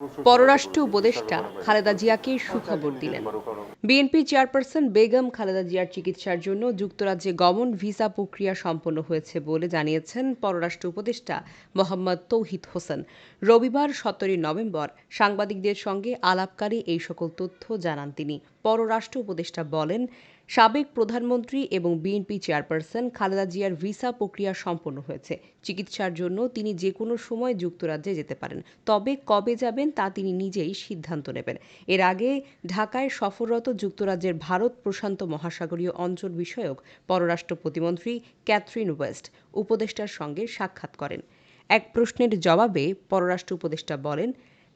পররাষ্ট্র উপদেষ্টা খালেদা জিয়াকে সুখবর দিলেন। বিএনপি চেয়ারপারসন বেগম খালেদা জিয়ার চিকিৎসার জন্য যুক্তরাজ্যে গমন ভিসা প্রক্রিয়া সম্পন্ন হয়েছে বলে জানিয়েছেন পররাষ্ট্র উপদেষ্টা মোহাম্মদ তৌহিদ হোসেন। রবিবার সতেরোই নভেম্বর সাংবাদিকদের সঙ্গে আলাপকারী এই সকল তথ্য জানান তিনি। পররাষ্ট্র উপদেষ্টা বলেন সাবেক প্রধানমন্ত্রী এবং বিএনপি চেয়ারপারসন খালেদা জিয়ার ভিসা প্রক্রিয়া সম্পন্ন হয়েছে। চিকিৎসার জন্য তিনি যে কোনো সময় যুক্তরাজ্যে যেতে পারেন। তবে কবে যাবেন তা তিনি নিজেই সিদ্ধান্ত নেবেন। এর আগে ঢাকায় সফররত যুক্তরাজ্যের ভারত প্রশান্ত মহাসাগরীয় অঞ্চল বিষয়ক পররাষ্ট্র প্রতিমন্ত্রী ক্যাথরিন ওয়েস্ট উপদেষ্টার সঙ্গে সাক্ষাৎ করেন। এক প্রশ্নের জবাবে পররাষ্ট্র উপদেষ্টা বলেন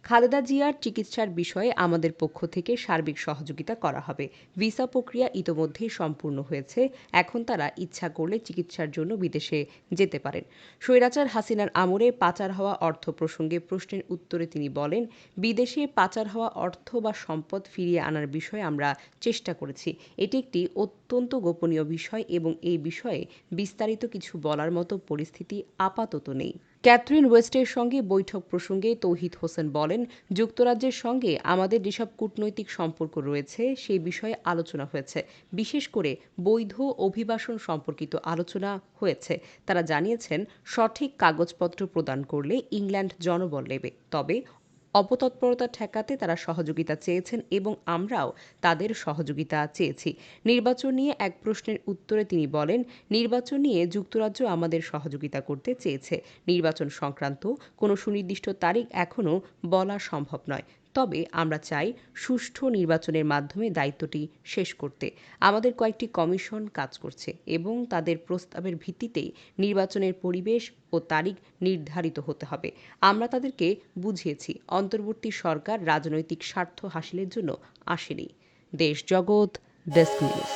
খালেদা জিয়ার চিকিৎসার বিষয়ে আমাদের পক্ষ থেকে সার্বিক সহযোগিতা করা হবে। ভিসা প্রক্রিয়া ইতোমধ্যেই সম্পূর্ণ হয়েছে। এখন তারা ইচ্ছা করলে চিকিৎসার জন্য বিদেশে যেতে পারেন। স্বৈরাচার হাসিনার আমলে পাচার হওয়া অর্থ প্রসঙ্গে প্রশ্নের উত্তরে তিনি বলেন, বিদেশে পাচার হওয়া অর্থ বা সম্পদ ফিরিয়ে আনার বিষয়ে আমরা চেষ্টা করেছি। এটি একটি অত্যন্ত গোপনীয় বিষয় এবং এই বিষয়ে বিস্তারিত কিছু বলার মতো পরিস্থিতি আপাতত নেই। ক্যাথরিন ওয়েস্টের সঙ্গে বৈঠক প্রসঙ্গে তৌহিদ হোসেন বলেন, যুক্তরাজ্যের সঙ্গে আমাদের যেসব কূটনৈতিক সম্পর্ক রয়েছে, সেই বিষয়ে আলোচনা হয়েছে। বিশেষ করে বৈধ অভিবাসন সম্পর্কিত আলোচনা হয়েছে। তারা জানিয়েছেন, সঠিক কাগজপত্র প্রদান করলে ইংল্যান্ড জনবল নেবে। তবে অপতৎপরতা ঠেকাতে তারা সহযোগিতা চেয়েছেন এবং আমরাও তাদের সহযোগিতা চেয়েছি। নির্বাচন নিয়ে এক প্রশ্নের উত্তরে তিনি বলেন, নির্বাচন নিয়ে যুক্তরাজ্য আমাদের সহযোগিতা করতে চেয়েছে। নির্বাচন সংক্রান্ত কোনো সুনির্দিষ্ট তারিখ এখনও বলা সম্ভব নয়। তবে আমরা চাই সুষ্ঠু নির্বাচনের মাধ্যমে দায়িত্বটি শেষ করতে। আমাদের কয়েকটি কমিশন কাজ করছে এবং তাদের প্রস্তাবের ভিত্তিতেই নির্বাচনের পরিবেশ ও তারিখ নির্ধারিত হতে হবে। আমরা তাদেরকে বুঝিয়েছি, অন্তর্বর্তী সরকার রাজনৈতিক স্বার্থ হাসিলের জন্য আসেনি। দেশ জগৎ, ডেস্ক নিউজ।